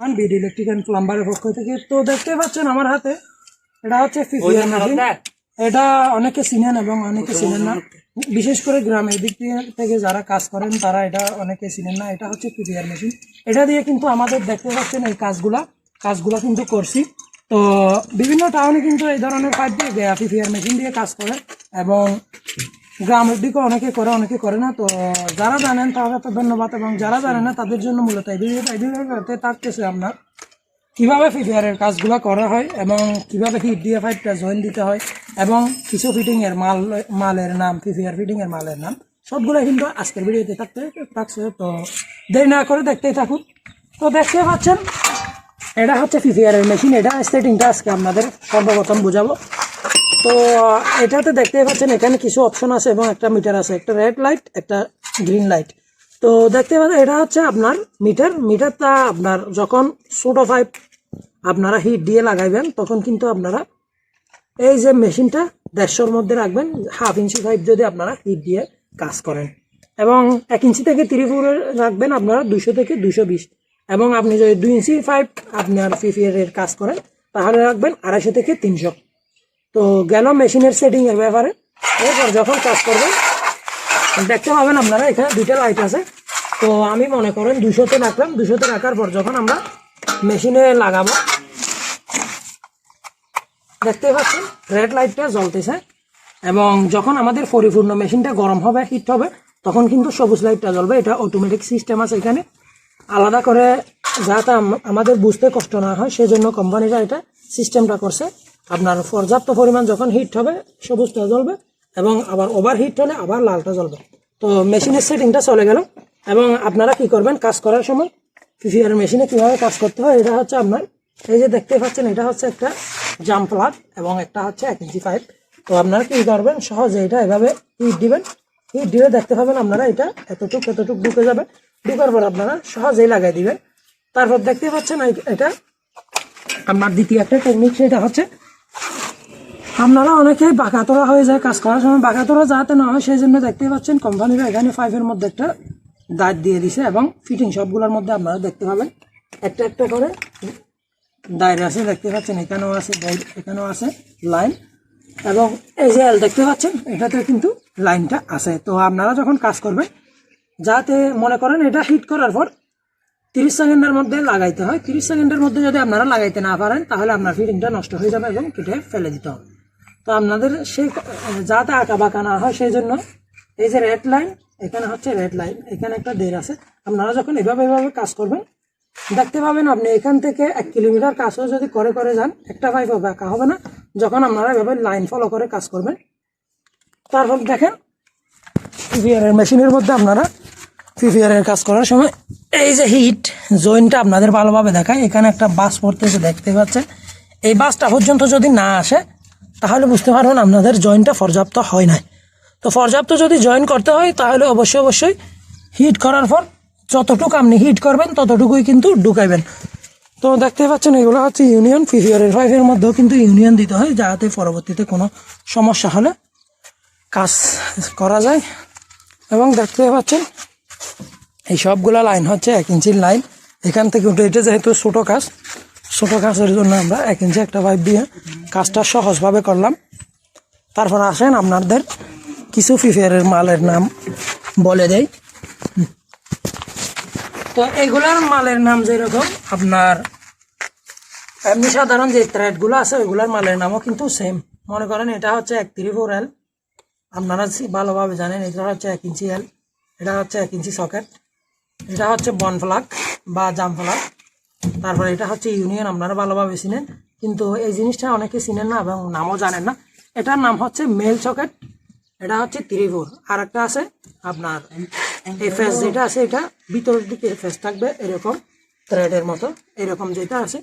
BD electric and প্লাম্বারের পক্ষ থেকে। তো দেখতে পাচ্ছেন আমার হাতে এটা হচ্ছে ফিফিয়ার মেশিন এটা অনেকে চিনেন এবং অনেকে চিনেন না। বিশেষ করে গ্রামের দিক থেকে যারা কাজ করেন তারা এটা অনেকে চিনেন না। এটা হচ্ছে ফিফিয়ার মেশিন এটা দিয়ে কিন্তু আমাদের দেখতে পাচ্ছেন এই কাজগুলা। কাজগুলা কিন্তু করছি। তো বিভিন্ন টাউনে কিন্তু এই ধরনের পাইপ দিয়ে ফিফিয়ার মেশিন দিয়ে কাজ করে। এবং গ্রামের দিকে অনেকে করে অনেকে করে না। তো যারা জানেন, তারা তো ধন্যবাদ। এবং যারা জানে না, তাদের জন্য মূলত এই ভিডিওটা এই ভিডিওতে থাকতেছে আপনার কীভাবে ফিফিয়ারের কাজগুলো করা হয় এবং কীভাবে হিট দিয়ে ফাইভটা জয়েন দিতে হয় এবং কিছু ফিটিং এর মাল, মালের নাম ফিফিয়ার ফিটিং এর মালের নাম সবগুলো কিন্তু আজকের ভিডিওতে থাকতে থাকছে। তো দেরি না করে দেখতেই থাকুন। তো দেখতে পাচ্ছেন, এটা হচ্ছে ফিফিয়ারের মেশিন এটা সেটিংটা আজকে আপনাদের সর্বপ্রথম বুঝাবো। তো, এটাতে দেখতে পাচ্ছেন, এখানে কিছু অপশন আছে এবং একটা মিটার আছে। একটা রেড লাইট একটা গ্রিন লাইট তো দেখতে পাচ্ছেন, এটা হচ্ছে আপনার মিটার মিটারটা আপনার যখন ছোটো পাইপ আপনারা হিট দিয়ে লাগাইবেন, তখন কিন্তু আপনারা এই যে মেশিনটা দেড়শোর মধ্যে রাখবেন হাফ ইঞ্চি পাইপ যদি আপনারা হিট দিয়ে কাজ করেন। এবং এক ইঞ্চি থেকে ত্রিপুরে রাখবেন আপনারা দুশো থেকে দুশো বিশ। এবং আপনি যদি দুই ইঞ্চি পাইপ আপনার ফিফিয়ারের কাজ করেন, তাহলে রাখবেন আড়াইশো থেকে তিনশো। তো গেল মেশিনের সেটিং এর ব্যাপারে। এরপর যখন কাজ করবেন, দেখতে পাবেন আপনারা এখানে দুইটা লাইট আছে। তো আমি মনে করেন দুশোতে রাখলাম দুশোতে রাখার পর যখন আমরা মেশিনে লাগাবো দেখতে পাচ্ছেন রেড লাইটটা জ্বলতেছে এবং যখন আমাদের পরিপূর্ণ মেশিনটা গরম হবে হিট হবে, তখন কিন্তু সবুজ লাইটটা জ্বলবে। এটা অটোমেটিক সিস্টেম আছে এখানে। আলাদা করে যাতে আম- আমাদের বুঝতে কষ্ট না হয়, সেজন্য কোম্পানিরা এটা সিস্টেমটা করছে। আপনার পর্যাপ্ত পরিমাণ যখন হিট হবে সবুজটা জ্বলবে এবং আবার ওভার হিট হলে আবার লালটা জ্বলবে। তো মেশিনের সেটিংটা চলে গেল এবং আপনারা কি করবেন, কাজ করার সময় ফিফিয়ার মেশিনে কীভাবে কাজ করতে হয়, এটা হচ্ছে আপনার, এই যে দেখতে পাচ্ছেন, এটা হচ্ছে একটা জাম প্লাগ এবং একটা হচ্ছে এক ইঞ্চি পাইপ তো আপনারা কী করবেন, সহজে এটা এভাবে হিট দিবেন। হিট দিলে দেখতে পাবেন আপনারা এটা এতটুক এতটুক ঢুকে যাবে। ঢুকার পর আপনারা সহজেই লাগাই দিবেন। তারপর দেখতে পাচ্ছেন এটা আপনার দ্বিতীয় একটা টেকনিক সেটা হচ্ছে আপনারা অনেকেই বাঁকাতরা হয়ে যায় কাজ করার সময়। বাঁকাতরা যাতে না হয়, সেই জন্য দেখতে পাচ্ছেন কোম্পানিরা এখানে পাইপের মধ্যে একটা দাঁত দিয়ে দিছে এবং ফিটিং সবগুলোর মধ্যে আপনারা দেখতে পাবেন। একটা একটা করে দায়ের আছে, দেখতে পাচ্ছেন এখানেও আছে এখানেও আছে লাইন এবং এই যে এল দেখতে পাচ্ছেন, এটাতে কিন্তু লাইনটা আছে। তো আপনারা যখন কাজ করবেন, যাতে মনে করেন এটা হিট করার পর তিরিশ সেকেন্ডের মধ্যে লাগাইতে হয়। তিরিশ সেকেন্ডের মধ্যে যদি আপনারা লাগাইতে না পারেন, তাহলে আপনার ফিটিংটা নষ্ট হয়ে যাবে এবং কেটে ফেলে দিতে হবে। তো আপনাদের সেই যাতে আঁকা বাঁকা না হয়, সেই জন্য এই যে রেড লাইন এখানে হচ্ছে রেড লাইন এখানে একটা দের আছে। আপনারা যখন এভাবে এভাবে কাজ করবেন, দেখতে পাবেন আপনি এখান থেকে এক কিলোমিটার কাজও যদি করে করে যান, একটা পাইপ বাঁকা হবে না। যখন আপনারা এভাবে লাইন ফলো করে কাজ করবেন, তারপর দেখেন পিভিআরের মেশিনের মধ্যে আপনারা পিভিআরের কাজ করার সময় এই যে হিট জয়েন্টটা আপনাদের ভালোভাবে দেখায়। এখানে একটা বাস পড়তেছে, দেখতে পাচ্ছেন। এই বাসটা পর্যন্ত যদি না আসে তাহলে বুঝতে পারবেন আপনাদের জয়েন্টটা পর্যাপ্ত হয় না তো পর্যাপ্ত যদি জয়েন করতে হয়, তাহলে অবশ্যই অবশ্যই হিট করার পর যতটুকু আপনি হিট করবেন, ততটুকুই কিন্তু ঢুকাইবেন। তো দেখতে পাচ্ছেন, এগুলো হচ্ছে ইউনিয়ন পিভিআরের পাইপের মধ্যেও কিন্তু ইউনিয়ন দিতে হয়, যাতে পরবর্তীতে কোনো সমস্যা হলে কাজ করা যায়। এবং দেখতে পাচ্ছেন, এই সবগুলো লাইন হচ্ছে এক ইঞ্চির লাইন এখান থেকে উঠে, এটা যেহেতু ছোটো কাজ ছোটো কাজের জন্য আমরা এক ইঞ্চি একটা পাইপ দিয়ে কাজটা সহজভাবে করলাম। তারপর আসেন আপনাদের কিছু ফিফিয়ারের মালের নাম বলে দেয় তো এগুলার মালের নাম যেরকম, আপনার, এমনি সাধারণ যে থ্রেডগুলো আছে, ওইগুলার মালের নামও কিন্তু সেম মনে করেন এটা হচ্ছে এক থ্রি ফোর এল আপনারা ভালোভাবে জানেন, এটা হচ্ছে এক ইঞ্চি এল এটা হচ্ছে এক ইঞ্চি সকেট এটা হচ্ছে বন ফ্লাগ বা জাম ফ্লাগ তারপরে এটা হচ্ছে ইউনিয়ন, আপনারা ভালোভাবে চিনেন। কিন্তু এই জিনিসটা অনেকে চিনেন না এবং নামও জানেন না। এটার নাম হচ্ছে মেল সকেট এটা হচ্ছে থ্রি ফোর আর একটা আছে আপনার এই ফেস যেটা আছে, এটা ভিতরের দিকে ফেস থাকবে, এরকম থ্রেডের মতো, এরকম যেটা আছে।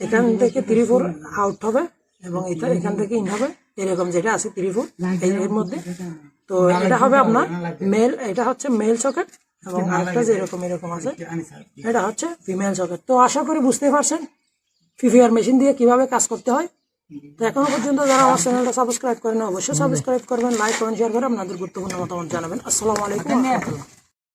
এখান থেকে থ্রি ফোর আউট হবে এবং এটা এখান থেকে ইন হবে, এরকম যেটা আছে থ্রি ফোর এর মধ্যে। তো এটা হবে আপনার মেল, এটা হচ্ছে মেল সকেট এবং আরেকটা যে এরকম এরকম আছে। এটা হচ্ছে ফিমেল সকেট তো আশা করি বুঝতে পারছেন ফিফিআর মেশিন দিয়ে কীভাবে কাজ করতে হয়। তো এখনও পর্যন্ত যারা আমার চ্যানেলটা সাবস্ক্রাইব করেন অবশ্যই সাবস্ক্রাইব করবেন লাইক করেন শেয়ার করে আপনাদের গুরুত্বপূর্ণ মতামত জানাবেন। আসসালামু আলাইকুম।